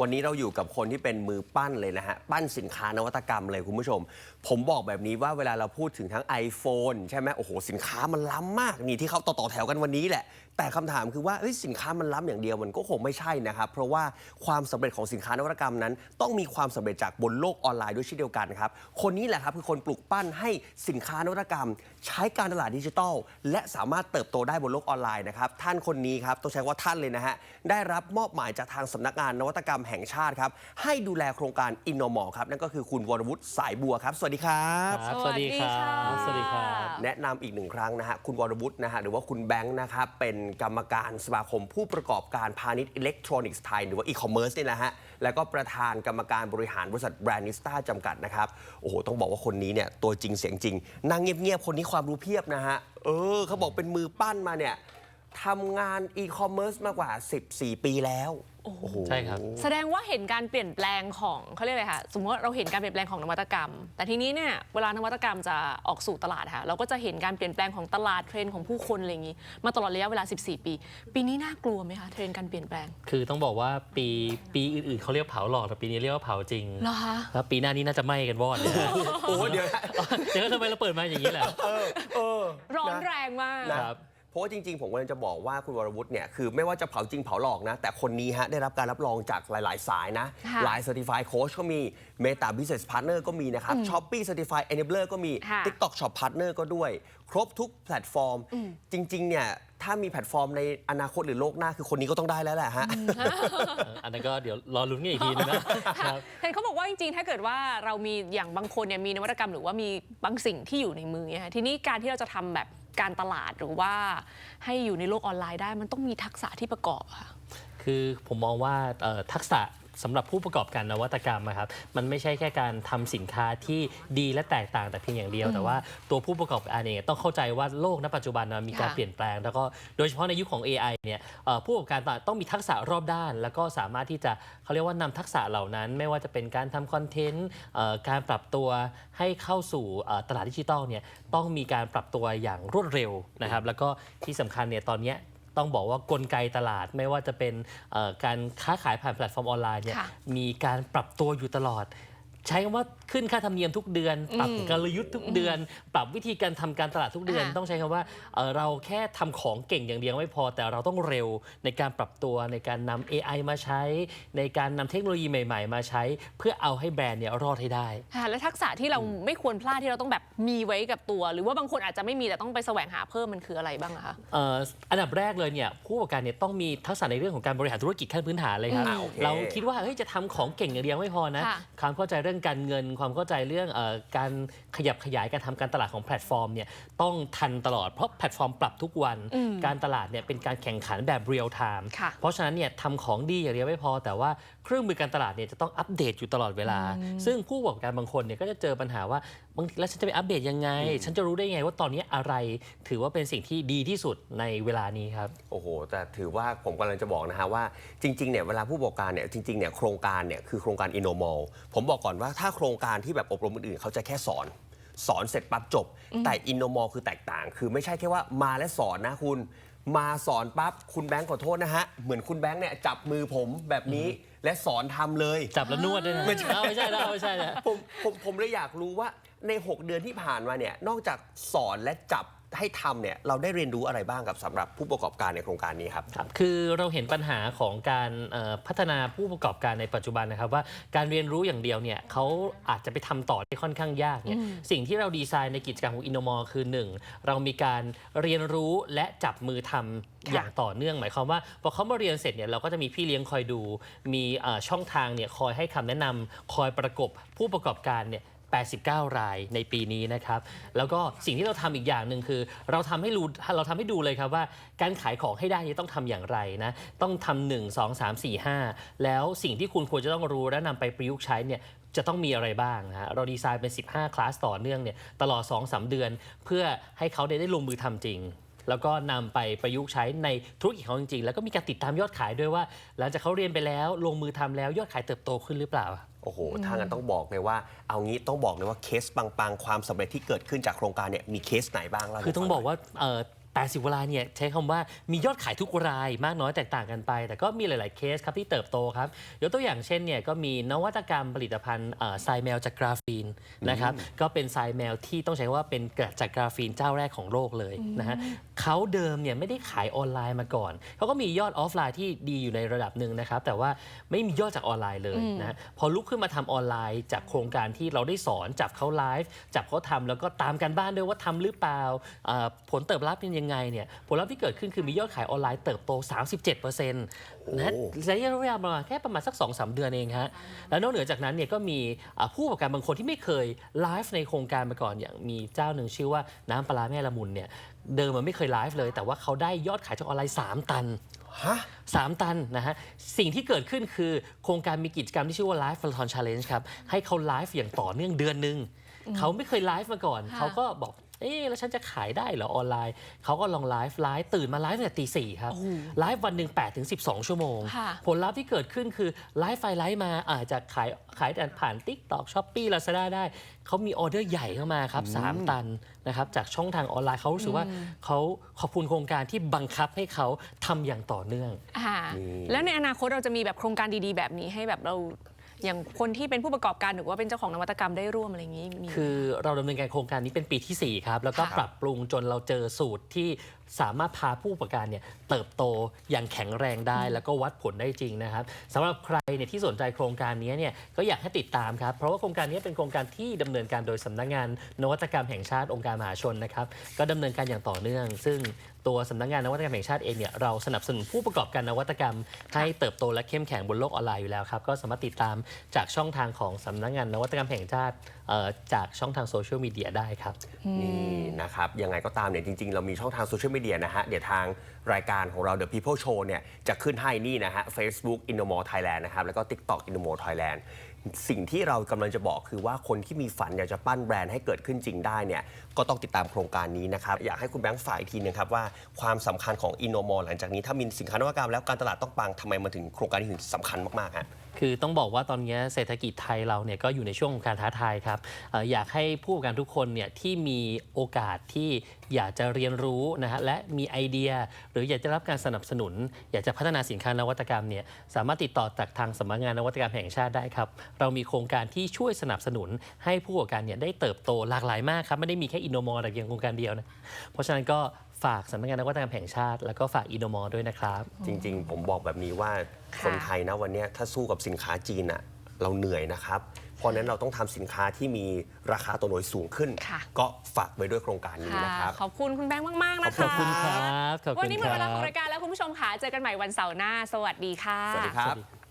วันนี้เราอยู่กับคนที่เป็นมือปั้นเลยนะฮะ ปั้นสินค้านวัตกรรมเลยคุณผู้ชม ผมบอกแบบนี้ว่าเวลาเราพูดถึงทั้ง iPhone ใช่ไหมโอ้โห สินค้ามันล้ำมาก นี่ที่เขาต่อต่อแถวกันวันนี้แหละ แต่คำถามคือว่าสินค้ามันล้ำอย่างเดียวมันก็คงไม่ใช่นะครับ เพราะว่าความสำเร็จของสินค้านวัตกรรมนั้น ต้องมีความสำเร็จจากบนโลกออนไลน์ด้วยเช่นเดียวกันครับ คนนี้แหละครับคือคนปลุกปั้นให้สินค้านวัตกรรม ใช้การตลาดดิจิทัล และสามารถเติบโตได้บนโลกออนไลน์นะครับ ท่านคนนี้ครับต้องใช้ว่าท่านเลยนะฮะ ได้รับมอบหมายจากทางสำนักงานนวัตกรรมแห่งชาติครับ ให้ดูแลโครงการอินโนมอครับนั่นก็คือคุณวรวุฒิสายบัวครับ สวัสดีครับ ครับสสวัวัสสดีดีคค่ะรับ สวัสดีครับ แนะนำอีกหนึ่งครั้งนะฮะคุณวรวุฒินะฮะหรือว่าคุณแบงค์นะครับเป็นกรรมการสมาคมผู้ประกอบการพาณิชย์อิเล็กทรอนิกส์ไทยหรือว่าอีคอมเมิร์ซนี่แหละฮะแล้วก็ประธานกรรมการบริหารบริษัทแบรนด์นิสตาจำกัดนะครับโอ้โหต้องบอกว่าคนนี้เนี่ยตัวจริงเสียงจริงนั่งเงียบๆคนนี้ความรู้เพียบนะฮะเออเขาบอกเป็นมือปั้นมาเนี่ยทำงานอีคอมเมิร์ซมากว่า 14 ปีแล้ว โอ้โหใช่ครับ แสดงว่าเห็นการเปลี่ยนแปลงของเขาเรียกอะไรคะสมมติว่าเราเห็นการเปลี่ยนแปลงของนวัตกรรม แต่ทีนี้เนี่ยเวลานวัตกรรมจะออกสู่ตลาดค่ะเราก็จะเห็นการเปลี่ยนแปลงของตลาดเทรนด์ของผู้คนอะไรอย่างนี้มาตลอดระยะเวลา 14 ปี ปีนี้น่ากลัวไหมคะเทรนด์การเปลี่ยนแปลง คือต้องบอกว่าปีปีอื่นๆเขาเรียกเผาหลอกแต่ปีนี้เรียกว่าเผาจริงเหรอคะแล้วปีหน้านี้น่าจะไหม้กันวอดเลยโอ้โหเดี๋ยวนะเดี๋ยวทำไมเราเปิดมาอย่างนี้แหละ เออ เออร้อนนะแรงมากครับ เพราะว่าจริงๆ ผมกำลังจะบอกว่าคุณวรวุฒิเนี่ยคือไม่ว่าจะเผาจริงเผาหลอกนะ แต่คนนี้ฮะได้รับการรับรองจากหลาย ๆ สายนะ ค่ะหลาย Certified Coach ก็มี Meta Business Partner ก็มีนะครับ Shopee Certified Enabler ก็มี ค่ะ TikTok Shop Partner ก็ด้วย ครบทุกแพลตฟอร์ม จริง ๆ เนี่ยถ้ามีแพลตฟอร์มในอนาคตหรือโลกหน้าคือคนนี้ก็ต้องได้แล้วแหละฮะอันนั้นก็เดี๋ยวรอลุ้นกันอีกทีนึงนะครับ เห็นเขาบอกว่าจริงๆ ถ้าเกิดว่าเรามีอย่างบางคนเนี่ยมีนวัตกรรมหรือว่ามีบางสิ่งที่อยู่ในมือเนี่ยค่ะทีนี้การที่เราจะทำแบบ การตลาดหรือว่าให้อยู่ในโลกออนไลน์ได้มันต้องมีทักษะที่ประกอบค่ะ คือผมมองว่าทักษะ สำหรับผู้ประกอบการนวัตกรรมอะครับมันไม่ใช่แค่การทำสินค้าที่ดีและแตกต่างแต่เพียงอย่างเดียว แต่ว่าตัวผู้ประกอบการเองต้องเข้าใจว่าโลกณปัจจุบันมันมีการค่ะเปลี่ยนแปลง แล้วก็โดยเฉพาะในยุคของ AI เนี่ยเอ่อผู้ประกอบการต้องมีทักษะรอบด้าน แล้วก็สามารถที่จะเขาเรียกว่านำทักษะเหล่านั้น ไม่ว่าจะเป็นการทำคอนเทนต์เอ่อการปรับตัวให้เข้าสู่เอ่อตลาดดิจิทัลเนี่ยต้องมีการปรับตัวอย่างรวดเร็วนะครับแล้วก็ที่สำคัญเนี่ยตอนเนี้ย ต้องบอกว่ากลไกตลาดไม่ว่าจะเป็นเอ่อการค้าขายผ่านแพลตฟอร์มออนไลน์เนี่ยค่ะมีการปรับตัวอยู่ตลอด ใช้คำว่าขึ้นค่าธรรมเนียมทุกเดือน ปรับกลยุทธ์ทุกเดือน ปรับวิธีการทำการตลาดทุกเดือนอ่าต้องใช้คำว่าเอ่อเราแค่ทำของเก่งอย่างเดียวไม่พอ แต่เราต้องเร็วในการปรับตัวในการนำ AI มาใช้ ในการนำเทคโนโลยีใหม่ ๆ มาใช้ เพื่อเอาให้แบรนด์เนี่ยรอดให้ได้ค่ะและทักษะที่เราไม่ควรพลาดที่เราต้องแบบมีไว้กับตัว หรือว่าบางคนอาจจะไม่มีแต่ต้องไปแสวงหาเพิ่มมันคืออะไรบ้างอะคะเอ่ออันดับแรกเลยเนี่ยผู้ประกอบการเนี่ยต้องมีทักษะในเรื่องของการบริหารธุรกิจขั้นพื้นฐานเลยครับอ่าโอเคเราคิดว่าเฮ้ยจะทำของเก่งอย่างเดียวไม่พอนะค่ะความเข้าใจเรื่องการเงินความเข้าใจเรื่องเออการขยับขยายการทำการตลาดของแพลตฟอร์มเนี่ยต้องทันตลอดเพราะแพลตฟอร์มปรับทุกวันอืมการตลาดเนี่ยเป็นการแข่งขันแบบเรียลไทม์ค่ะเพราะฉะนั้นเนี่ยทำของดีอย่างเดียวไม่พอ แต่ว่าเครื่องมือการตลาดเนี่ยจะต้องอัปเดตอยู่ตลอดเวลา ซึ่งผู้ประกอบการบางคนเนี่ยก็จะเจอปัญหาว่าบางทีแล้วฉันจะไปอัปเดตยังไง ฉันจะรู้ได้ไงว่าตอนนี้อะไรถือว่าเป็นสิ่งที่ดีที่สุดในเวลานี้ครับโอ้โหแต่ถือว่าผมกำลังจะบอกนะฮะว่าจริงๆเนี่ยเวลาผู้ประกอบการเนี่ยจริงๆเนี่ยโครงการเนี่ยคือโครงการ InnoMall ผมบอกก่อนว่าถ้าโครงการที่แบบอบรมอื่นๆเขาจะแค่สอน สอนเสร็จปั๊บจบ แต่ InnoMall คือแตกต่าง คือไม่ใช่แค่ว่ามาและสอนนะคุณ มาสอนปั๊บคุณแบงค์ขอโทษนะฮะ เหมือนคุณแบงค์เนี่ยจับมือผมแบบนี้และสอนทำเลย จับแล้วนวดด้วยนะไม่ใช่เอาไม่ใช่แล้วไม่ใช่แล้วผมผมผมเลยอยากรู้ว่าใน 6 เดือนที่ผ่านมาเนี่ยนอกจากสอนและจับ ให้ทำเนี่ยเราได้เรียนรู้อะไรบ้างกับสำหรับผู้ประกอบการในโครงการนี้ครับ ครับคือเราเห็นปัญหาของการเอ่อพัฒนาผู้ประกอบการในปัจจุบันนะครับว่าการเรียนรู้อย่างเดียวเนี่ยเขาอาจจะไปทำต่อได้ค่อนข้างยากเนี่ยสิ่งที่เราดีไซน์ในกิจกรรมของอินโนมอคือ 1 เรามีการเรียนรู้และจับมือทำอย่างต่อเนื่อง หมายความว่าพอเขามาเรียนเสร็จเนี่ยเราก็จะมีพี่เลี้ยงคอยดู มีเอ่อช่องทางเนี่ยคอยให้คำแนะนำคอยประกบผู้ประกอบการเนี่ย 89 รายในปีนี้นะครับ แล้วก็สิ่งที่เราทำอีกอย่างหนึ่งคือ เราทำให้รู้เราทำให้ดูเลยครับว่าการขายของให้ได้นี่ต้องทำอย่างไรนะ ต้องทำหนึ่งสองสามสี่ห้าแล้วสิ่งที่คุณควรจะต้องรู้และนำไปประยุกต์ใช้เนี่ยจะต้องมีอะไรบ้างนะฮะ เราดีไซน์เป็น 15 คลาสต่อเนื่องเนี่ยตลอด 2-3 เดือน เพื่อให้เขาได้ได้ลงมือทำจริง แล้วก็นำไปประยุกต์ใช้ในธุรกิจเขาจริงๆ แล้วก็มีการติดตามยอดขายด้วยว่า หลังจากเขาเรียนไปแล้วลงมือทำแล้วยอดขายเติบโตขึ้นหรือเปล่า โอ้โห ถ้างั้นต้องบอกเลยว่า เอางี้ต้องบอกเลยว่าเคสปังๆ ความสำเร็จที่เกิดขึ้นจากโครงการเนี่ยมีเคสไหนบ้างเล่าให้คือต้องฟัหบอกว่าเอ่อ 80เวลายเนี่ยใช้คำว่ามียอดขายทุกรายมากน้อยแตกต่างกันไป แต่ก็มีหลาย ๆ เคสครับที่เติบโตครับยกตัวอย่างเช่นเนี่ยก็มีนวัตกรรมผลิตภัณฑ์เอ่อทรายแมวจากกราฟีนนะครับก็เป็นทรายแมวที่ต้องใช้ว่าเป็นเกิดจากกราฟีนเจ้าแรกของโลกเลยนะฮะเขาเดิมเนี่ยไม่ได้ขายออนไลน์มาก่อนเขาก็มียอดออฟไลน์ที่ดีอยู่ในระดับหนึ่งนะครับแต่ว่าไม่มียอดจากออนไลน์เลยนะฮะพอลุกขึ้นมาทำออนไลน์ จากโครงการที่เราได้สอนจับเขาไลฟ์จับเขาทำแล้วก็ตามกันบ้านด้วยว่าทำหรือเปล่าเอ่อผลตอบรับเป็นยังไงเนี่ยผลลัพธ์ที่เกิดขึ้นคือมียอดขายออนไลน์เติบโต 37%นะระยะเวลาประมาณแค่ประมาณสัก 2-3 เดือนเองฮะแล้วนอกเหนือจากนั้นเนี่ยก็มีอ่าผู้ประกอบการบางคนที่ไม่เคยไลฟ์ในโครงการมาก่อนอย่างมีเจ้าหนึ่งชื่อว่าน้ำปลาร้าแม่ละมุนเนี่ยเดิมมันไม่เคยไลฟ์เลย แต่ว่าเขาได้ยอดขายจากออนไลน์ 3 ตันฮะ3ตันนะฮะ สิ่งที่เกิดขึ้นคือโครงการมีกิจกรรมที่ชื่อว่า Live Marathon Challenge ครับ ให้เขาไลฟ์อย่างต่อเนื่องเดือนหนึ่งเขาไม่เคยไลฟ์มาก่อนค่ะเขาก็บอก เอ๊ะแล้วฉันจะขายได้เหรอออนไลน์ เขาก็ลองไลฟ์ไลฟ์ตื่นมาไลฟ์ตั้งแต่ตีสี่ครับ ไลฟ์วันหนึ่ง8ถึง12ชั่วโมง ค่ะผลลัพธ์ที่เกิดขึ้นคือไลฟ์ไฟไลฟ์มาอาจจะขายขายแต่ผ่าน Tik t o k s h o p e e Lazada ได้ เขามีออเดอร์ใหญ่เข้ามาครับ3ตันนะครับจากช่องทางออนไลน์เขารู้สึกว่าเขาขอบคุณโครงการที่บังคับให้เขาทำอย่างต่อเนื่อง อ่านี่แล้วในอนาคตเราจะมีแบบโครงการดีๆ แบบนี้ให้แบบเรา อย่างคนที่เป็นผู้ประกอบการหรือว่าเป็นเจ้าของนวัตกรรมได้ร่วมอะไรอย่างนี้มี คือเราดำเนินการโครงการนี้เป็นปีทีสี่ 4 ครับ แล้วก็ค่ะ ปรับปรุงจนเราเจอสูตรที่สามารถพาผู้ประกอบการเนี่ยเติบโตอย่างแข็งแรงได้ แล้วก็วัดผลได้จริงนะครับสำหรับใครเนี่ยที่สนใจโครงการนี้เนี่ยก็อยากให้ติดตามครับ เพราะว่าโครงการนี้เป็นโครงการที่ดำเนินการโดยสำนักงาน นวัตกรรมแห่งชาติองค์การมหาชนนะครับก็ดำเนินการอย่างต่อเนื่อง ซึ่ง ตัวสำนักงานนวัตกรรมแห่งชาติเองเนี่ยเราสนับสนุนผู้ประกอบการนวัตกรรม ให้เติบโตและเข้มแข็งบนโลกออนไลน์อยู่แล้วครับก็สามารถติดตามจากช่องทางของสำนักงานนวัตกรรมแห่งชาติเอ่อจากช่องทางโซเชียลมีเดียได้ครับนี่นะครับยังไงก็ตามเนี่ยจริง ๆ เรามีช่องทางโซเชียลมีเดียนะฮะเดี๋ยวทางรายการของเรา The People Show เนี่ยจะขึ้นให้นี่นะฮะ Facebook Innomore Thailand นะครับแล้วก็ TikTok Innomore Thailand สิ่งที่เรากำลังจะบอกคือว่าคนที่มีฝันอยากจะปั้นแบรนด์ให้เกิดขึ้นจริงได้เนี่ยก็ต้องติดตามโครงการนี้นะครับ อยากให้คุณแบงค์ฝ่ายอีกทีนึงครับว่าความสำคัญของอินโนมอลหลังจากนี้ถ้ามีสินค้านวัตกรรมแล้วการตลาดต้องปังทำไมมันถึงโครงการนี้ถึงสำคัญมากๆฮะ คือต้องบอกว่าตอนนี้เศรษฐกิจไทยเราเนี่ยก็อยู่ในช่วงของการท้าทายครับเอ่ออยากให้ผู้ประกอบการทุกคนเนี่ยที่มีโอกาสที่อยากจะเรียนรู้นะฮะและมีไอเดีย หรืออยากจะรับการสนับสนุน อยากจะพัฒนาสินค้านวัตกรรมเนี่ยสามารถติดต่อจากทางสำนักงานนวัตกรรมแห่งชาติได้ครับ เรามีโครงการที่ช่วยสนับสนุนให้ผู้ประกอบการเนี่ยได้เติบโตหลากหลายมากครับไม่ได้มีแค่อินโนมอร์แต่เพียงโครงการเดียวนะเพราะฉะนั้นก็ ฝากสำนักงานนวัตกรรมแห่งชาติ แล้วก็ฝากอินโนมอร์ด้วยนะครับ จริง ๆ ผมบอกแบบนี้ว่าค่ะ คนไทยนะวันเนี้ยถ้าสู้กับสินค้าจีนอะเราเหนื่อยนะครับ เพราะฉะนั้นเราต้องทำสินค้าที่มีราคาตัวหน่วยสูงขึ้น ค่ะ ก็ฝากไว้ด้วยโครงการนี้ค่ะนะครับ ขอบคุณคุณแบงค์มากๆ นะคะ ขอบคุณครับ ขอบคุณวันนี้หมดเวลาครับของรายการแล้วคุณผู้ชมค่ะ เจอกันใหม่วันเสาร์หน้า สวัสดีค่ะ สวัสดีครับสวัสดี